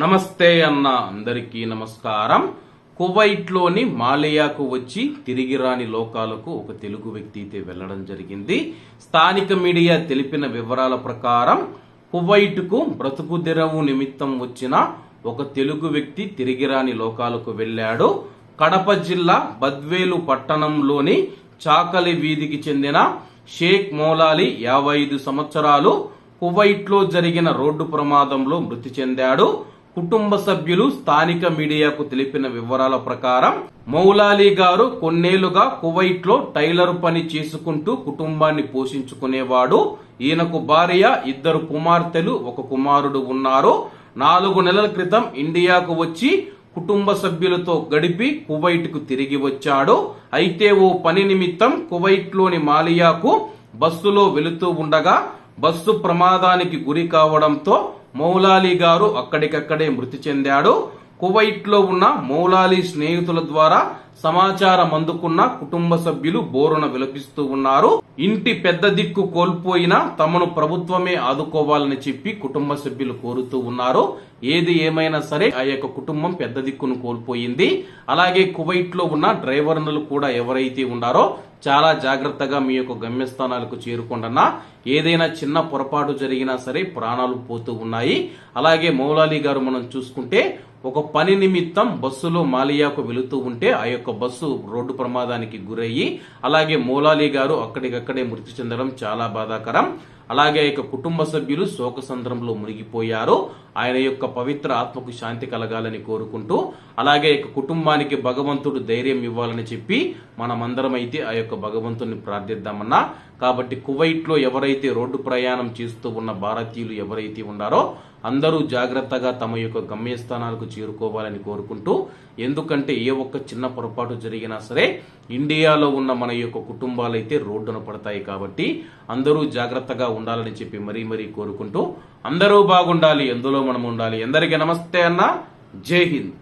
నమస్తే అన్న అందరికీ నమస్కారం. కువైట్లోని మాలియాకు వచ్చి తిరిగి రాని లోకాలకు ఒక తెలుగు వ్యక్తి అయితే వెళ్ళడం జరిగింది. స్థానిక మీడియా తెలిపిన వివరాల ప్రకారం కువైట్కు బ్రతుకు తెరవు నిమిత్తం వచ్చిన ఒక తెలుగు వ్యక్తి తిరిగి రాని లోకాలకు వెళ్ళాడు. కడప జిల్లా బద్వేలు పట్టణంలోని చాకలి వీధికి చెందిన షేక్ మౌలాలి యాభై ఐదు సంవత్సరాలు కువైట్లో జరిగిన రోడ్డు ప్రమాదంలో మృతి చెందాడు. కుటుంబ సభ్యులు స్థానిక మీడియాకు తెలిపిన వివరాల ప్రకారం మౌలాలి గారు కొన్నేళ్ళుగా కువైట్లో టైలర్ పని చేసుకుంటూ కుటుంబాన్ని పోషించుకునేవాడు. ఈయనకు భార్య ఇద్దరు కుమార్తెలు ఒక కుమారుడు ఉన్నారు. నాలుగు నెలల క్రితం ఇండియాకు వచ్చి కుటుంబ సభ్యులతో గడిపి కువైట్కు తిరిగి వచ్చాడు. అయితే ఓ పని నిమిత్తం కువైట్లోని మాలియాకు బస్సులో వెళుతూ ఉండగా బస్సు ప్రమాదానికి గురి కావడంతో మౌలాలి గారు అక్కడికక్కడే మృతి చెందాడు. కువైట్లో ఉన్న మౌలాలి స్నేహితుల ద్వారా సమాచారం అందుకున్న కుటుంబ సభ్యులు బోరున విలపిస్తూ ఉన్నారు. ఇంటి పెద్ద దిక్కు కోల్పోయినా తమను ప్రభుత్వమే ఆదుకోవాలని చెప్పి కుటుంబ సభ్యులు కోరుతూ ఉన్నారు. ఏది ఏమైనా సరే ఆ యొక్క కుటుంబం పెద్ద దిక్కును కోల్పోయింది. అలాగే కువైట్లో ఉన్న డ్రైవర్లు కూడా ఎవరైతే ఉన్నారో చాలా జాగ్రత్తగా మీ యొక్క గమ్యస్థానాలకు చేరుకోండన్నా ఏదైనా చిన్న పొరపాటు జరిగినా సరే ప్రాణాలు పోతూ ఉన్నాయి. అలాగే మౌలాలి గారు మనం చూసుకుంటే ఒక పని నిమిత్తం బస్సులో మాలియాకు వెళుతూ ఉంటే ఆ యొక్క బస్సు రోడ్డు ప్రమాదానికి గురయ్యి అలాగే మౌలాలి గారు అక్కడికక్కడే మృతి చెందడం చాలా బాధాకరం. అలాగే యొక్క కుటుంబ సభ్యులు శోక సంద్రంలో మునిగిపోయారు. ఆయన యొక్క పవిత్ర ఆత్మకు శాంతి కలగాలని కోరుకుంటూ అలాగే యొక్క కుటుంబానికి భగవంతుడు ధైర్యం ఇవ్వాలని చెప్పి మనమందరం అయితే ఆ యొక్క భగవంతుని ప్రార్థిద్దామన్నా. కాబట్టి కువైట్లో ఎవరైతే రోడ్డు ప్రయాణం చేస్తూ ఉన్న భారతీయులు ఎవరైతే ఉన్నారో అందరూ జాగ్రత్తగా తమ యొక్క గమ్యస్థానాలకు చేరుకోవాలని కోరుకుంటూ ఎందుకంటే ఏ ఒక్క చిన్న పొరపాటు జరిగినా సరే ఇండియాలో ఉన్న మన యొక్క కుటుంబాలు అయితే రోడ్డున పడతాయి కాబట్టి అందరూ జాగ్రత్తగా ఉండాలని చెప్పి మరీ మరీ కోరుకుంటూ అందరూ బాగుండాలి ఎందులో మనం ఉండాలి. ఎందరికీ నమస్తే అన్న. జై హింద్.